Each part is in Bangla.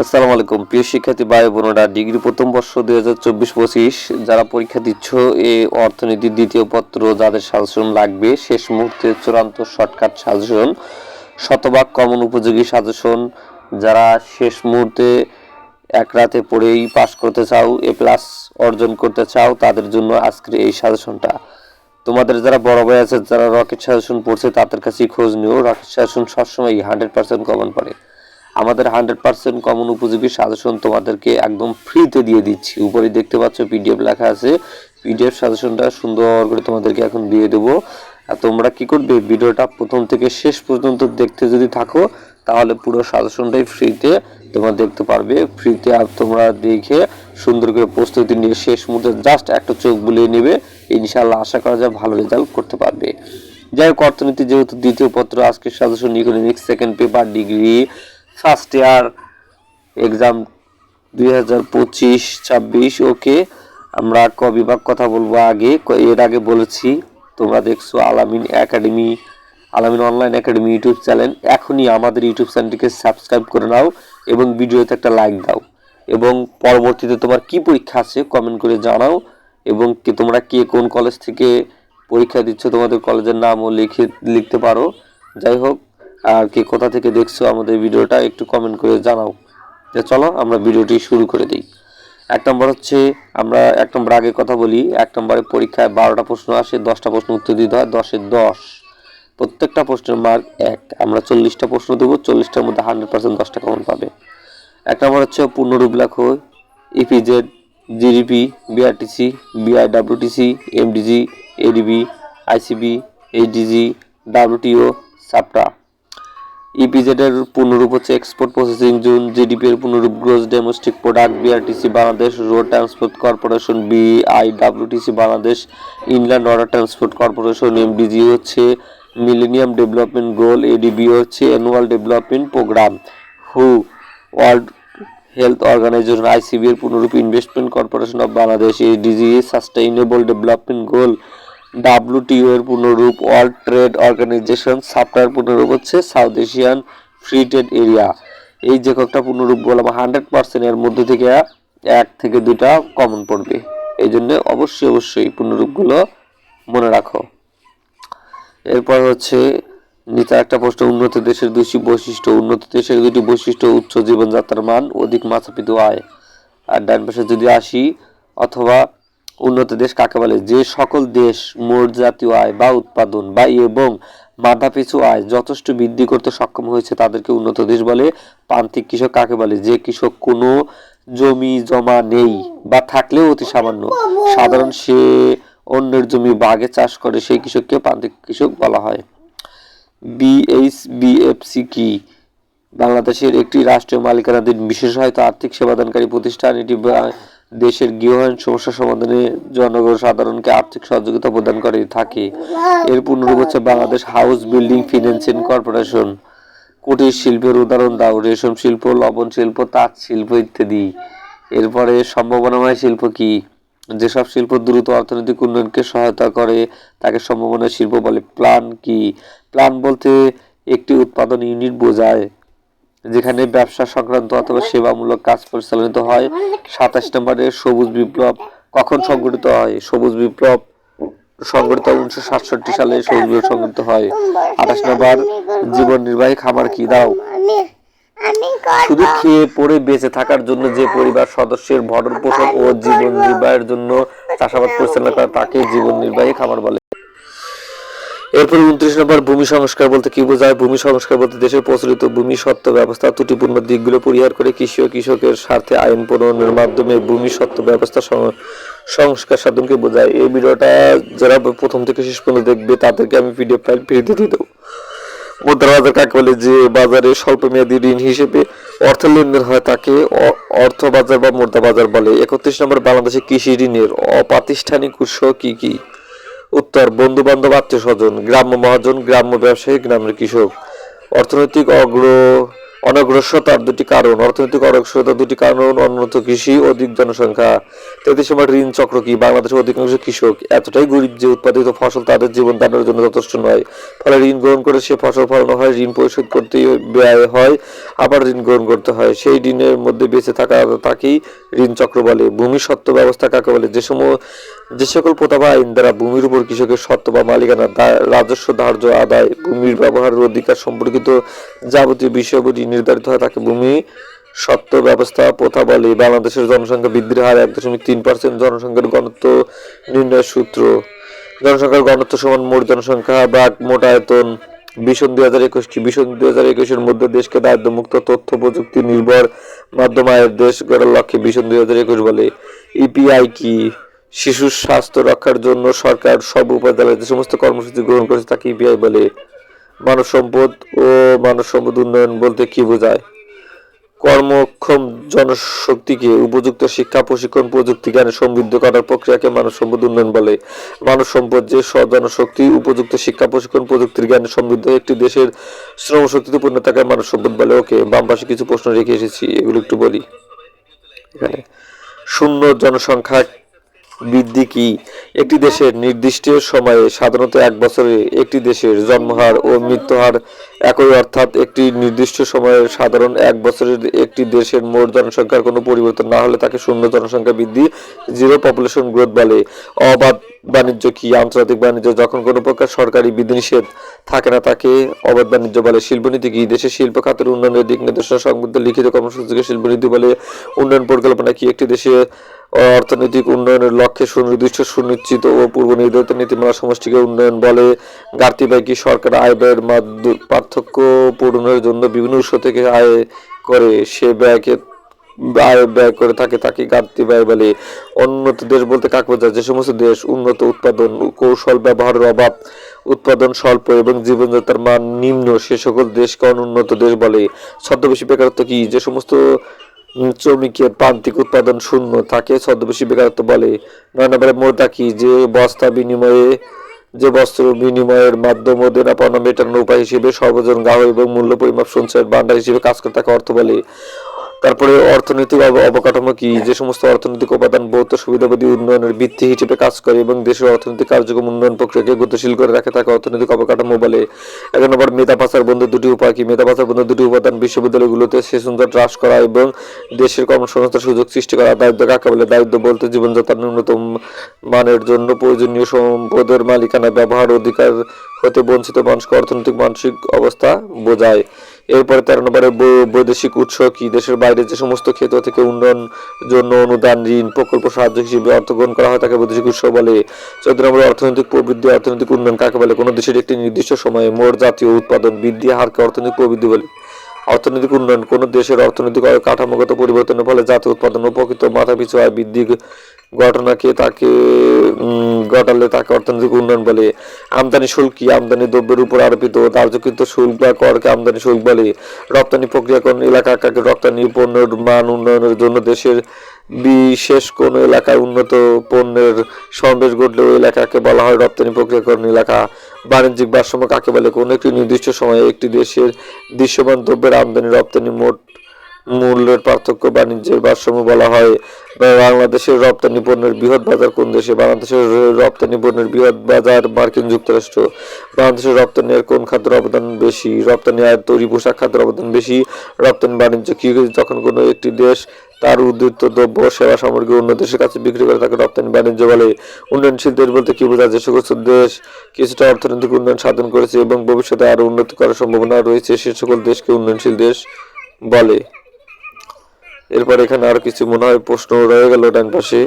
আসসালামু আলাইকুম। প্রিয় শিক্ষার্থী ভাই বোনেরা, ডিগ্রি প্রথম বর্ষ দুই হাজার চব্বিশ পঁচিশ যারা পরীক্ষা দিচ্ছ, এ অর্থনীতির দ্বিতীয় পত্র যাদের সাজেশন লাগবে, শেষ মুহূর্তে চূড়ান্ত শর্টকাট সাজেশন, শতভাগ কমন উপযোগী সাজেশন। যারা শেষ মুহূর্তে এক রাতে পড়েই পাশ করতে চাও, এ প্লাস অর্জন করতে চাও, তাদের জন্য আজকের এই সাজেশনটা। তোমাদের যারা বড় ভাই আছে, যারা রকেট সাজেশন পড়ছে, তাদের কাছেই খোঁজ নিও। রকেট সাজেশন সবসময় হান্ড্রেড পার্সেন্ট কমন পড়ে। আমাদের হান্ড্রেড পার্সেন্ট কমন উপযোগী সাজেশন তোমাদেরকে একদম ফ্রিতে দিয়ে দিচ্ছি। উপরে দেখতে পাচ্ছ পিডিএফ লেখা আছে। পিডিএফ সাজেশনটা সুন্দর করে তোমাদেরকে এখন দিয়ে দেবো। আর তোমরা কি করবে? ভিডিওটা প্রথম থেকে শেষ পর্যন্ত দেখতে যদি থাকো, তাহলে পুরো সাজেশনটাই ফ্রিতে তোমরা দেখতে পারবে। ফ্রিতে আর তোমরা দেখে সুন্দর করে প্রস্তুতি নিয়ে শেষ মুহূর্তে জাস্ট একটা চোখ বুলিয়ে নেবে। ইনশাল্লাহ আশা করা যায় ভালো রেজাল্ট করতে পারবে। যাই হোক, অর্থনীতি যেহেতু দ্বিতীয় পত্র আজকের suggestion economics second paper degree first year exam দুই হাজার পঁচিশ, ছাব্বিশ ওকে আমরা ক বিভাগ কথা বলব আগে। এর আগে বলেছি, তোমরা দেখছ আলামিন একাডেমি, আলামিন অনলাইন একাডেমি ইউটিউব চ্যানেল। এখনই আমাদের ইউটিউব চ্যানেলটিকে সাবস্ক্রাইব করে নাও এবং ভিডিওতে একটা লাইক দাও। এবং পরবর্তীতে তোমার কি পরীক্ষা আছে কমেন্ট করে জানাও। এবং কি তোমরা কে কোন কলেজ থেকে পরীক্ষা দিচ্ছ, তোমাদের কলেজের নামও লিখে, লিখতে পারো। যাই হোক আর কে, কোথা থেকে দেখছ আমাদের ভিডিওটা একটু কমেন্ট করে জানাও। যে চলো আমরা ভিডিওটি শুরু করে দিই। এক নম্বর হচ্ছে, আমরা এক নম্বর আগে কথা বলি, এক নম্বরে পরীক্ষায় বারোটা প্রশ্ন আসে, দশটা প্রশ্ন উত্তর দিতে হয় দশের দশ। প্রত্যেকটা প্রশ্নের মার্ক এক। আমরা চল্লিশটা প্রশ্ন দেবো, চল্লিশটার মধ্যে হান্ড্রেড পার্সেন্ট দশটা কমন পাবে। এক নম্বর হচ্ছে পূর্ণরূপ লেখো EPZ GDP BRTC BIWTC MDG ADB ICB HDG WTO SAPTA EPZ এর পূর্ণরূপ হচ্ছে এক্সপোর্ট প্রসেসিং জোন জিডিপি এর পূর্ণরূপ gross domestic product BRTC Bangladesh road transport corporation BIWTC Bangladesh inland water transport corporation MDG হচ্ছে মিলেনিয়াম ডেভেলপমেন্ট গোল এডিবি হচ্ছে অ্যানুয়াল ডেভেলপমেন্ট প্রোগ্রাম হু ওয়ার্ল্ড হেলথ অর্গানাইজেশন আইসিবি এর পূর্ণরূপ investment corporation of Bangladesh ADG sustainable development goal WTO এর পূর্ণরূপ ওয়ার্ল্ড ট্রেড অর্গানাইজেশন সাপ্টার পূর্ণরূপ হচ্ছে south Asian free trade area এই যে কয়েকটা পূর্ণরূপ বললাম হান্ড্রেড পার্সেন্ট এর মধ্যে থেকে এক থেকে দুইটা কমন পড়বে। এই জন্য অবশ্যই অবশ্যই পূর্ণরূপগুলো মনে রাখো। এরপর হচ্ছে নিচে একটা প্রশ্ন, উন্নত দেশের দুটি বৈশিষ্ট্য। উন্নত দেশের দুটি বৈশিষ্ট্য, উচ্চ জীবনযাত্রার মান, অধিক মাথাপিত আয়। আর ডান পাশে যদি আসি, অথবা উন্নত দেশ কাকে বলে? যে সকল দেশ, মোট জাতীয় আয় বা উৎপাদন বা এবং মাথাপিছু আয় যথেষ্ট বৃদ্ধি করতে সক্ষম হয়েছে তাদেরকে উন্নত দেশ বলে প্রান্তিক কৃষক কাকে বলে? যে কৃষক কোনো জমি, জমা নেই বা থাকলেও অতি সামান্য। সাধারণ সে অন্যের জমি বাগে চাষ করে সেই কৃষককে প্রান্তিক কৃষক বলা হয়। বিএইচবিএফসি কি? বাংলাদেশের একটি রাষ্ট্রীয় মালিকানাধীন বিশেষায়িত আর্থিক সেবাদানকারী প্রতিষ্ঠান, এটি দেশের গৃহায়ণ সমস্যা সমাধানে জনগণ সাধারণকে আর্থিক সহযোগিতা প্রদান করে থাকে। এর পূর্ণরূপ হচ্ছে Bangladesh house building financing corporation, কুটির শিল্পের উদাহরণ দাও, রেশম শিল্প, লবণ শিল্প, তাঁত শিল্প ইত্যাদি। এরপরে সম্ভাবনাময় শিল্প কি? যেসব শিল্প দ্রুত অর্থনৈতিক উন্নয়নকে সহায়তা করে, তাকে সম্ভাবনা শিল্প বলে প্ল্যান কি? প্ল্যান বলতে একটি উৎপাদন ইউনিট বোঝায়। যেখানে ব্যবসা সংক্রান্ত অথবা সেবামূলক কাজ পরিচালিত হয়। সাতাশ নম্বরে সবুজ বিপ্লব। কখন সংগঠিত হয়? সবুজ বিপ্লব সংগঠিত উনিশশো সাতষট্টি সালে, সবুজ বিপ্লব সংগঠিত হয়। আঠাশ নম্বর, জীবন নির্বাহী খামার কি? দাও। শুধু খেয়ে পড়ে বেঁচে থাকার জন্য যে পরিবার সদস্যের ভরণ পোষণ ও জীবন নির্বাহের জন্য চাষাবাদ পরিচালনা করে, তাকে জীবন নির্বাহী খামার বলে। এরপর উনত্রিশ নম্বর, ভূমি সংস্কার বলতে কি বোঝায়? ভূমি সংস্কার বলতে দেশের প্রচলিত ভূমি সত্ত্ব ব্যবস্থা, ত্রুটিপূর্ণ দিকগুলো পরিহার করে কৃষি ও কৃষকের স্বার্থে আইন প্রণয়নের মাধ্যমে ভূমি সত্ত্ব ব্যবস্থা সংস্কার সাধনকে বোঝায়। এই ভিডিওটা যারা প্রথম থেকে শেষ পর্যন্ত দেখবে, তাদেরকে আমি পিডিএফ ফাইল ফ্রিতে দিয়ে দেবো। মুদ্রা বাজার কাকে বলে? যে বাজারে স্বল্প মেয়াদী ঋণ হিসেবে অর্থ লেনদেন হয় তাকে অর্থ বাজার বা মুদ্রা বাজার বলে। একত্রিশ নম্বর, বাংলাদেশে কৃষি ঋণের অপ্রাতিষ্ঠানিক উৎস কি কি? উত্তর বন্ধু বান্ধব আত্মীয় স্বজন গ্রাম্য মহাজন, গ্রাম্য ব্যবসায়ী, গ্রামের কৃষক। অর্থনৈতিক অগ্র, অনগ্রসরতার দুটি কারণ। অর্থনৈতিক অনগ্রসরতার দুটি কারণ অন্যত কৃষি, অধিক জনসংখ্যা। তেত্রিশ সময় ঋণ চক্র কি? বাংলাদেশের অধিকাংশ কৃষক এতটাই গরিব যে উৎপাদিত ফসল তাদের জীবন দানের জন্য যথেষ্ট নয়। ফলে ঋণ গ্রহণ করে সে ফসল ফলানো হয়, ঋণ পরিশোধ করতে ব্যয় হয়, আবার ঋণ গ্রহণ করতে হয়। সেই ঋণের মধ্যে বেঁচে থাকা তাকেই ঋণ চক্র বলে। ভূমি সত্ত্ব ব্যবস্থা কাকে বলে? যে সময় যে সকল প্রতাবা আইন দ্বারা ভূমির উপর কৃষকের সত্ত্ব বা মালিকানা রাজস্ব, ধার্য, আদায়, ভূমির ব্যবহারের অধিকার সম্পর্কিত যাবতীয় বিষয়াবলী নির্ধারিত হয়, তাকে ভূমি সত্ত্ব ব্যবস্থা, প্রথা বলে, বাংলাদেশের জনসংখ্যা বৃদ্ধির হার এক দশমিক তিন পার্সেন্ট, জনসংখ্যার ঘনত্ব নির্ণয়ের সূত্র। জনসংখ্যার ঘনত্ব সমান মোট জনসংখ্যা বা মোট আয়তন বিশন দুই হাজার একুশ কি বিশন দুই হাজার একুশের মধ্যে দেশকে দারিদ্র্যমুক্ত, তথ্য, প্রযুক্তি, নির্ভর মাধ্যম আয়ের দেশ গড়ার লক্ষ্যে বিশন দুই হাজার একুশ বলে। ইপিআই কি? শিশুর স্বাস্থ্য রক্ষার জন্য সরকার সব উপাদানের যে সমস্ত কর্মসূচি গ্রহণ করেছে তাকে ইপিআই বলে। মানব সম্পদ ও মানব সম্পদ উন্নয়ন বলতে কি বোঝায়? কর্মক্ষম জনশক্তিকে উপযুক্ত শিক্ষা, প্রশিক্ষণ, প্রযুক্তি জ্ঞানে সমৃদ্ধ করার প্রক্রিয়াকে মানব সম্পদ উন্নয়ন বলে। মানব সম্পদ যে জনশক্তি, উপযুক্ত শিক্ষা, প্রশিক্ষণ, প্রযুক্তির জ্ঞানে সমৃদ্ধ একটি দেশের শ্রমশক্তিতে পূর্ণ থাকায় মানব সম্পদ বলে। ওকে বাম পাশে কিছু প্রশ্ন রেখে এসেছি, এগুলো একটু বলি। শূন্য জনসংখ্যা বৃদ্ধি কি? একটি দেশের নির্দিষ্ট সময়ে সাধারণত এক বছরে একটি দেশের জন্মহার ও মৃত্যুহার একই, অর্থাৎ একটি নির্দিষ্ট সময়ে সাধারণ এক বছরের একটি দেশের মোট জনসংখ্যার কোনো পরিবর্তন না হলে তাকে শূন্য জনসংখ্যা বৃদ্ধি জিরো পপুলেশন গ্রোথ বলে। অবাধ বাণিজ্য কি? আন্তর্জাতিক বাণিজ্য যখন কোনো প্রকার সরকারি বিধিনিষেধ থাকে না, তাকে অবাধ বাণিজ্য বলে। শিল্পনীতি কি? দেশের শিল্প খাতের উন্নয়নের দিক নির্দেশনা সংবদ্ধ লিখিত কর্মসূচিকে শিল্পনীতি বলে। উন্নয়ন পরিকল্পনা কি? একটি দেশে অর্থনৈতিক উন্নয়নের লক্ষ্যে সুনির্দিষ্ট, সুনিশ্চিত ও পূর্ব নির্ধারিত নীতিমালা সমষ্টিকে উন্নয়ন বলে ঘাটতি ব্যয় কি সরকার আয় ব্যয়ের পার্থক্য পূরণের জন্য বিভিন্ন উৎস থেকে আয় করে সে ব্যয়কে, আয় ব্যয় করে থাকে তাকে ঘাটতি ব্যয় বলে? উন্নত দেশ বলতে কাকে বোঝায় যে সমস্ত দেশ উন্নত উৎপাদন কৌশল ব্যবহারের অভাব, উৎপাদন স্বল্প এবং জীবনযাত্রার মান নিম্ন, সে সকল দেশকে অনুন্নত দেশ বলে। ছদ্মবেশী বেকারত্ব কি? যে সমস্ত শ্রমিকের প্রান্তিক উৎপাদন শূন্য থাকে। ছদ্মবেশী বেকারত্ব বলে নয় নম্বরে মোটা কি যে বস্তা বিনিময়ে, যে বস্ত্র বিনিময়ের মাধ্যমে দেনা পণ্য মেটানোর উপায় হিসেবে সর্বজন গাহ এবং মূল্য পরিমাপ সঞ্চয়ের বান্ডার হিসেবে কাজ করে তাকে অর্থ বলে। তারপরে অর্থনৈতিক অবকাঠামো কি? যে সমস্ত অর্থনৈতিক উপাদান ভৌত সুবিধাবাদী উন্নয়নের ভিত্তি হিসেবে কাজ করে এবং দেশের অর্থনৈতিক কার্যক্রম উন্নয়ন প্রক্রিয়াকে গতিশীল করে রাখে তাকে অর্থনৈতিক অবকাঠামো বলে। এক নম্বর মেধা পাচার বন্ধ দুটি উপায় কি? মেধা পাচার বন্ধ দুটি উপাদান বিশ্ববিদ্যালয়গুলোতে সেশনজাত হ্রাস করা এবং দেশের কর্মসংস্থার সুযোগ সৃষ্টি করা। দায়িত্ব কাকে বলে? দায়িত্ব বলতে জীবনযাত্রার ন্যূনতম মানের জন্য প্রয়োজনীয় সম্পদের মালিকানা, ব্যবহার অধিকার হতে বঞ্চিত মানুষকে অর্থনৈতিক মানসিক অবস্থা বোঝায়। এরপরে তেরো নম্বরে বৈদেশিক উৎস কি? দেশের বাইরে যে সমস্ত ক্ষেত্র থেকে উন্নয়ন জন্য অনুদান, ঋণ, প্রকল্প সাহায্য হিসেবে অর্থ গ্রহণ করা হয় তাকে বৈদেশিক উৎস বলে। চোদ্দ নম্বরে অর্থনৈতিক প্রবৃদ্ধি, অর্থনৈতিক উন্নয়ন কাকে বলে? কোনো দেশের একটি নির্দিষ্ট সময়ে মোট জাতীয় উৎপাদন বৃদ্ধি, হারকে অর্থনৈতিক প্রবৃদ্ধি বলে। অর্থনৈতিক উন্নয়ন, কোনো দেশের অর্থনৈতিক কাঠামোগত পরিবর্তনের ফলে জাতীয় উৎপাদন ও প্রকৃত মাথাপিছু আয় বৃদ্ধি ঘটনাকে তাকে ঘটালে তাকে অর্থনৈতিক উন্নয়ন বলে। আমদানি শুল্ক কি? আমদানি দ্রব্যের উপর আরোপিত। দার্যকৃত শুল্ক বা করকে আমদানি শুল্ক বলে। রপ্তানি প্রক্রিয়াকরণ এলাকা কাকে রপ্তানি পণ্যের মান উন্নয়নের জন্য দেশের বিশেষ কোন এলাকায় উন্নত পণ্যের সমাবেশ ঘটলে ওই এলাকাকে বলা হয় রপ্তানি প্রক্রিয়াকরণ এলাকা। বাণিজ্যিক ভারসাম্য কাকে বলে? কোনো একটি নির্দিষ্ট সময়ে একটি দেশের দৃশ্যমান দ্রব্যের আমদানি রপ্তানি মোট মূল্যের পার্থক্য বাণিজ্যের ভারসাম্য বলা হয়। বাংলাদেশের রপ্তানি পণ্যের বৃহৎ বাজার কোন দেশে? বাংলাদেশের রপ্তানি পণ্যের বৃহৎ বাজার মার্কিন যুক্তরাষ্ট্র। বাংলাদেশের রপ্তানি রপ্তানির কোন খাদ্যের অবদান বেশি? রপ্তানি আয়ের তৈরি পোশাক খাদ্যের অবদান বেশি? রপ্তানি বাণিজ্য কি যখন কোনো একটি দেশ তার উদ্বৃত্ত দ্রব্য, সেবা সামগ্রী অন্য দেশের কাছে বিক্রি করে তাকে রপ্তানি বাণিজ্য বলে। উন্নয়নশীল দেশ বলতে কি বোঝায়? যে সকল দেশ কিছুটা অর্থনৈতিক উন্নয়ন সাধন করেছে এবং ভবিষ্যতে আরও উন্নতি করার সম্ভাবনা রয়েছে, সে সকল দেশকে উন্নয়নশীল দেশ বলে। এরপর এখানে আর কিছু মনে হয় প্রশ্ন রয়ে গেল ডান পাশে।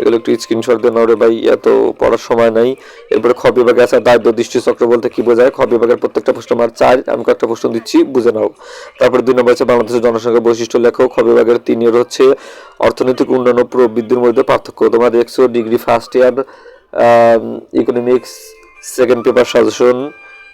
এগুলো একটু স্ক্রিনশট দেন ওরে ভাই, এত পড়ার সময় নাই। এরপরে খ বিভাগে আছে দায়িত্ব দৃষ্টি চক্র বলতে কি বোঝায়? খ বিভাগের প্রত্যেকটা প্রশ্ন আমার চার, আমি কয়েকটা প্রশ্ন দিচ্ছি, বুঝে নাও। তারপরে দুই নম্বর হচ্ছে বাংলাদেশের জনসংখ্যার বৈশিষ্ট্য লেখো। খ বিভাগের তিন এর হচ্ছে অর্থনৈতিক উন্নয়ন ও প্রবৃদ্ধির মধ্যে পার্থক্য। তোমরা দেখছ degree first year economics second paper suggestion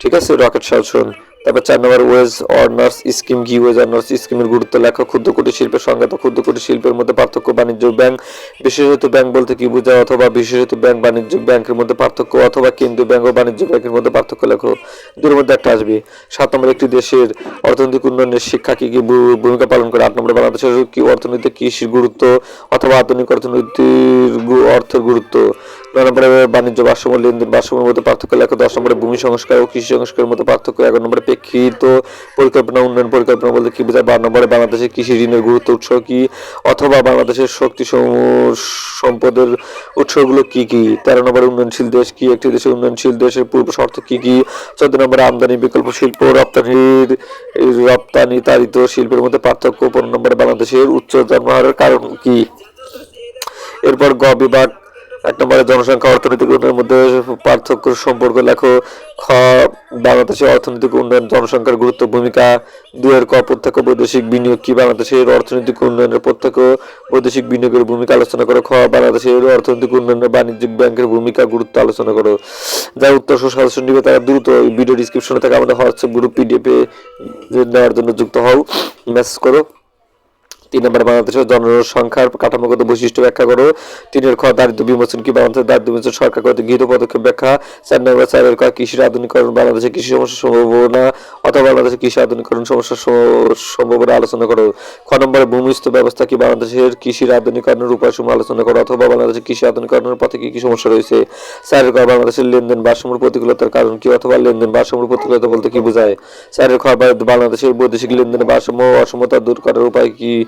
ঠিক আছে? রকেট সাজেশন তারপর চার নম্বর, ওয়েজ অনার্স স্কিম কি ওয়েজ অনার্স স্কিমের গুরুত্ব লেখা, ক্ষুদ্র কুটির শিল্পের সংজ্ঞাত ক্ষুদ্র কুটির শিল্পের মধ্যে পার্থক্য, বাণিজ্য, ব্যাংক, বিশেষত ব্যাংক বলতে কি বোঝায়? অথবা বিশেষত ব্যাংক, বাণিজ্য, ব্যাংকের মধ্যে পার্থক্য, অথবা কেন্দ্রীয় ব্যাংক ও বাণিজ্য ব্যাংকের মধ্যে পার্থক্য লেখো। দুটোর মধ্যে একটা আসবে। সাত নম্বর একটি দেশের অর্থনৈতিক উন্নয়নের শিক্ষা কি কি ভূমিকা পালন করে? আট নম্বর বাংলাদেশের কি অর্থনৈতিক কৃষির গুরুত্ব, অথবা আধুনিক অর্থনীতির গু- অর্থের গুরুত্ব? নয় নম্বরে বাণিজ্য, ভারসাম্য, লেনদেন, ভারসাম্যের মধ্যে পার্থক্য লেখো। দশ নম্বরে ভূমি সংস্কার ও কৃষি সংস্কারের মধ্যে পার্থক্য। এগারো নম্বরে প্রেক্ষিত পরিকল্পনা, উন্নয়ন পরিকল্পনা বলতে কি বোঝায়? বারো নম্বরে বাংলাদেশের কৃষি ঋণের গুরুত্ব উৎস কি? অথবা বাংলাদেশের শক্তি সম্পদের উৎসগুলো কি কি? তেরো নম্বরে উন্নয়নশীল দেশ কি? একটি দেশের উন্নয়নশীল দেশের পূর্ব শর্ত কি কি? চোদ্দ নম্বরে আমদানি বিকল্প শিল্প রপ্তানির, রপ্তানি তারিত শিল্পের মধ্যে পার্থক্য। পনেরো নম্বরে বাংলাদেশের উচ্চ জন্মহারের কারণ কি? এরপর গ বিভাগ এক নম্বরে জনসংখ্যা অর্থনৈতিক উন্নয়নের মধ্যে পার্থক্য সম্পর্ক লেখো। খ বাংলাদেশের অর্থনৈতিক উন্নয়ন জনসংখ্যার গুরুত্ব ভূমিকা। দুয়ের ক, প্রত্যক্ষ বৈদেশিক বিনিয়োগ কি বাংলাদেশের অর্থনৈতিক উন্নয়নের প্রত্যক্ষ বৈদেশিক বিনিয়োগের ভূমিকা আলোচনা করো। খ, বাংলাদেশের অর্থনৈতিক উন্নয়নে বাণিজ্যিক ব্যাংকের ভূমিকা গুরুত্ব আলোচনা করো। যারা উত্তর সহ সাজেশন নিবে তারা দ্রুত ভিডিও ডিসক্রিপশনে থেকে আমাদের হোয়াটসঅ্যাপ গ্রুপ পিডিএফে নেওয়ার জন্য যুক্ত হও। মেসেজ করো। তিন নম্বর বাংলাদেশের জনসংখ্যার কাঠামোগত বৈশিষ্ট্য ব্যাখ্যা করো। তিনের খ দারিদ্র বিমোচন কি বাংলাদেশের দারিদ্র বিমোচন সরকার কর্তৃক গৃহীত পদক্ষেপ ব্যাখ্যা। চার নম্বর চারের ক কৃষির আধুনিকরণ, বাংলাদেশের কৃষি সমস্যার সম্ভাবনা অথবা বাংলাদেশের কৃষি আধুনিকরণ সমস্যার সম- সম্ভাবনা আলোচনা করো। খ নম্বরে ভূমিস্থ ব্যবস্থা কি বাংলাদেশের কৃষির আধুনিকরণের উপায়সমূহ আলোচনা করো? অথবা বাংলাদেশের কৃষি আধুনিকরণের পথে কি কি সমস্যা রয়েছে? চারের ক বাংলাদেশের লেনদেন ভারসাম্যের প্রতিকূলতার কারণ কি অথবা লেনদেন ভারসাম্যের প্রতিকূলতা বলতে কি বোঝায়? চারের খ, বাংলাদেশের বৈদেশিক লেনদেনের ভারসাম্য অসমতা দূর করার উপায় কি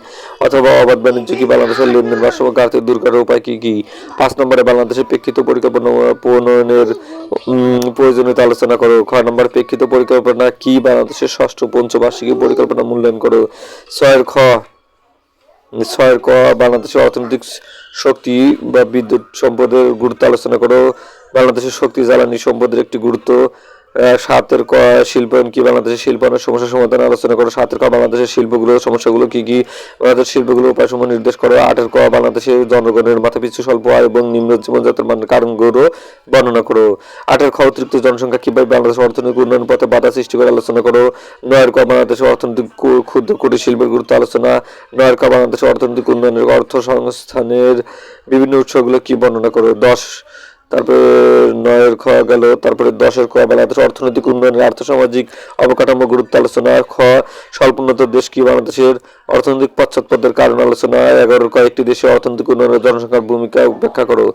অথবা অবাধ বাণিজ্য কি বাংলাদেশের লেনদেন ভারসাম্য ঘাটতি দূর করার উপায় কি কি? পাঁচ নম্বরে বাংলাদেশের প্রেক্ষিত পরিকল্পনা প্রণয়নের প্রয়োজনীয়তা আলোচনা করো। খ নম্বর প্রেক্ষিত পরিকল্পনা কি বাংলাদেশের ষষ্ঠ পঞ্চবার্ষিকী পরিকল্পনা মূল্যায়ন করো? ছয়ের খ, ছয়ের ক, বাংলাদেশের অর্থনৈতিক শক্তি বা বিদ্যুৎ সম্পদের গুরুত্ব আলোচনা করো। বাংলাদেশের শক্তি জ্বালানি সম্পদের একটি গুরুত্ব সাতের ক শিল্পায়ন কি বাংলাদেশের শিল্পায়নের সমস্যা সমাধান আলোচনা করো, সাতের ক বাংলাদেশের শিল্পগুলোর সমস্যাগুলো কি কি? বাংলাদেশের শিল্পগুলোর উপায়সমূহ নির্দেশ করো, আটের ক বাংলাদেশের জনগণের মাথাপিছু স্বল্প আয় এবং নিম্ন জীবনযাত্রার মানের কারণগুলো বর্ণনা করো। আটের খ অতিরিক্ত জনসংখ্যা কীভাবে বাংলাদেশের অর্থনৈতিক উন্নয়ন পথে বাধা সৃষ্টি করে আলোচনা করো। নয়ের ক বাংলাদেশের অর্থনৈতিক ক্ষুদ্র কুটির শিল্পের গুরুত্ব আলোচনা। নয়ের ক বাংলাদেশের অর্থনৈতিক উন্নয়নের অর্থ সংস্থানের বিভিন্ন উৎসগুলো কি বর্ণনা করো? দশ তারপরে নয়ের খ গেল, তারপরে দশের খ বাংলাদেশ অর্থনৈতিক উন্নয়নের আর্থসামাজিক অবকাঠামো গুরুত্ব আলোচনা, খ, স্বল্পোন্নত দেশ কি বাংলাদেশের অর্থনৈতিক পশ্চাৎপদের কারণ আলোচনা এগারো ক একটি দেশের অর্থনৈতিক উন্নয়নের জনসংখ্যার ভূমিকা উপেক্ষা করো।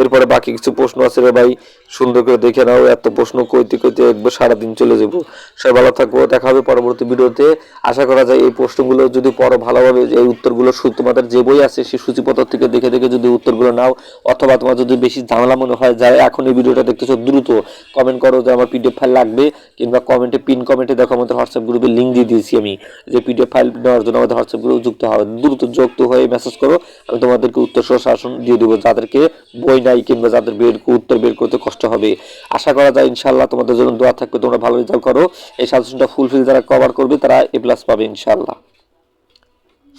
এরপরে বাকি কিছু প্রশ্ন আছে রে ভাই, সুন্দর করে দেখে নাও, এত প্রশ্ন কইতে কইতে একবার সারাদিন চলে যাব। সবাই ভালো থাকব দেখা হবে পরবর্তী ভিডিওতে। আশা করা যায় এই প্রশ্নগুলো যদি পড়ো ভালোভাবে এই উত্তরগুলো তোমাদের যে বই আছে সেই সূচিপত্র থেকে দেখে দেখে যদি উত্তরগুলো নাও, অথবা তোমার যদি বেশি ঝামেলা মনে হয়, যারা এখন এই ভিডিওটা দেখতেছো, দ্রুত কমেন্ট করো যে আমার পিডিএফ ফাইল লাগবে, কিংবা কমেন্টে পিন কমেন্টে দেখো, আমাদের হোয়াটসঅ্যাপ গ্রুপে লিঙ্ক দিয়ে দিয়েছি আমি, যে পিডিএফ ফাইল নেওয়ার জন্য আমাদের হোয়াটসঅ্যাপ গ্রুপে যুক্ত হবে। দ্রুত যুক্ত হয়ে মেসেজ করো, আমি তোমাদেরকে উত্তর সহ শাসন দিয়ে দেবো, যাদেরকে বই নাই কিংবা যাদের বের, উত্তর বের করতে কষ্ট হবে। আশা করা যায় ইনশাল্লাহ তোমাদের জন্য দোয়া থাকবে, তোমরা ভালো রেজাল্ট করো। এই সাজেশনটা ফুলফিল যারা কভার করবে, তারা এ প্লাস পাবে ইনশাল্লাহ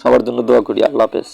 সবার জন্য দোয়া করি, আল্লাহ হাফেজ।